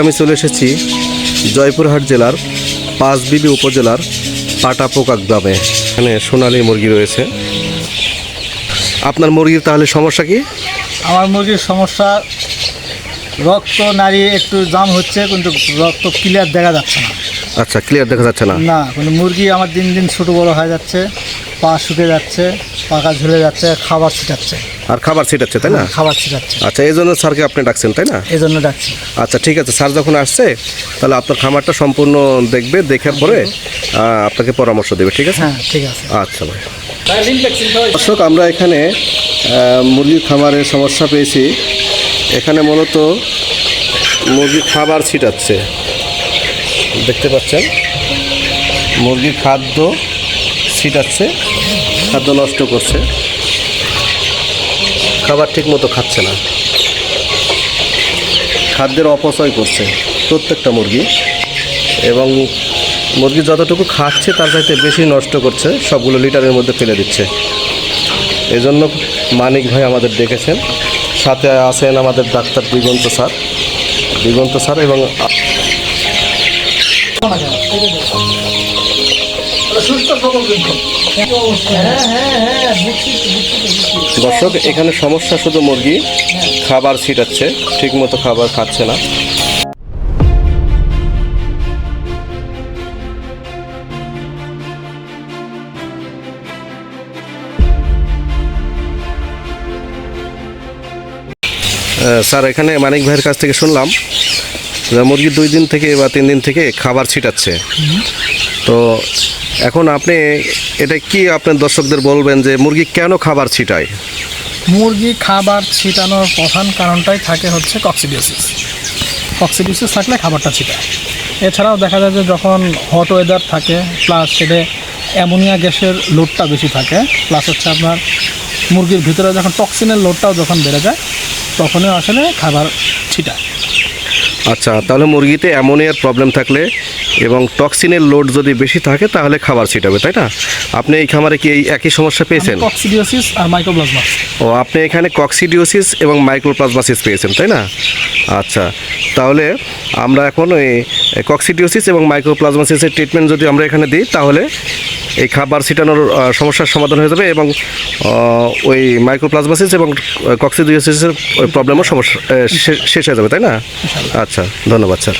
আমি চলে এসেছি জয়পুরহাট জেলার পাঁচবিবি উপজেলার পাটাপোকা গ্রামে। এখানে সোনালী মুরগি রয়েছে। আপনার মুরগির তাহলে সমস্যা কি? আমার মুরগির সমস্যা রক্ত নারী একটু জাম হচ্ছে কিন্তু রক্ত ক্লিয়ার দেখা যাচ্ছে না। আচ্ছা ক্লিয়ার দেখা যাচ্ছে না। না কিন্তু মুরগি আমার দিন দিন ছোটো বড় হয়ে যাচ্ছে। পা শুকে যাচ্ছে পাকা ঝুলে যাচ্ছে খাবার ছিটাচ্ছে। আর খাবার ছিটাচ্ছে তাই না? খাবার ছিটাচ্ছে। আচ্ছা এই জন্য স্যারকে আপনি ডাকছেন তাই না? এই জন্য ডাকছি। আচ্ছা ঠিক আছে স্যার যখন আসছে তাহলে আপনার খামারটা সম্পূর্ণ দেখবে দেখার পরে আপনাকে পরামর্শ দেবে ঠিক আছে? হ্যাঁ ঠিক আছে। আচ্ছা ভাই। দর্শক আমরা এখানে মুরগির খামারের সমস্যা পেয়েছি। এখানে মূলত মুরগির খাবার ছিটাচ্ছে। দেখতে পাচ্ছেন? মুরগির খাদ্য ছিটাচ্ছে খাদ্য নষ্ট করছে। খাবার ঠিক মতো খাচ্ছে না। খাদ্যের অপচয় করছে প্রত্যেকটা মুরগি এবং মুরগি যতটুকু খাচ্ছে তার চাইতে বেশি নষ্ট করছে, সবগুলো লিটারের মধ্যে ফেলে দিচ্ছে। এই জন্য মানিক ভাই আমাদের ডেকেছেন। সাথে আছেন আমাদের doctor Diganta sir. Diganta sir এবং দর্শক, এখানে সমস্যা শুধু মুরগি, খাবার ছিটাচ্ছে, ঠিকমতো খাবার খাচ্ছে না। স্যার, এখানে মানিক ভাইয়ের কাছ থেকে শুনলাম মুরগি দুই দিন থেকে বা তিন দিন থেকে খাবার ছিটাচ্ছে। তো এখন আপনি এটা কি আপনার দর্শকদের বলবেন যে মুরগি কেন খাবার ছিটায়? মুরগি খাবার ছিটানোর প্রধান কারণটাই থাকে হচ্ছে কক্সিডিওসিস কক্সিডিওসিস থাকলে খাবারটা ছিটায়। এছাড়াও দেখা যায় যে যখন হট ওয়েদার থাকে প্লাস সেটা অ্যামোনিয়া গ্যাসের লোডটা বেশি থাকে প্লাস হচ্ছে আপনার মুরগির ভিতরে যখন টক্সিনের লোডটাও যখন বেড়ে যায়, তখনই আসলে খাবার ছিটায়। আচ্ছা তাহলে মুরগিতে অ্যামোনিয়ার প্রবলেম থাকলে এবং টক্সিনের লোড যদি বেশি থাকে তাহলে খাবার ছিটাবে তাই না? আপনি এই খামারে কি এই একই সমস্যা পেয়েছেন? কক্সিডিওসিস আর মাইক্রোপ্লাজমা ও আপনি এখানে কক্সিডিওসিস এবং মাইক্রোপ্লাজমাসিস পেয়েছেন তাই না? আচ্ছা তাহলে আমরা এখন ওই কক্সিডিওসিস এবং মাইক্রোপ্লাজমাসিসের ট্রিটমেন্ট যদি আমরা এখানে দিই তাহলে এই খাবার ছিটানোর সমস্যার সমাধান হয়ে যাবে এবং ওই মাইক্রোপ্লাজমাসিস এবং কক্সিডিওসিসের প্রবলেমও সমস্যা শেষ হয়ে যাবে তাই না? আচ্ছা ধন্যবাদ স্যার।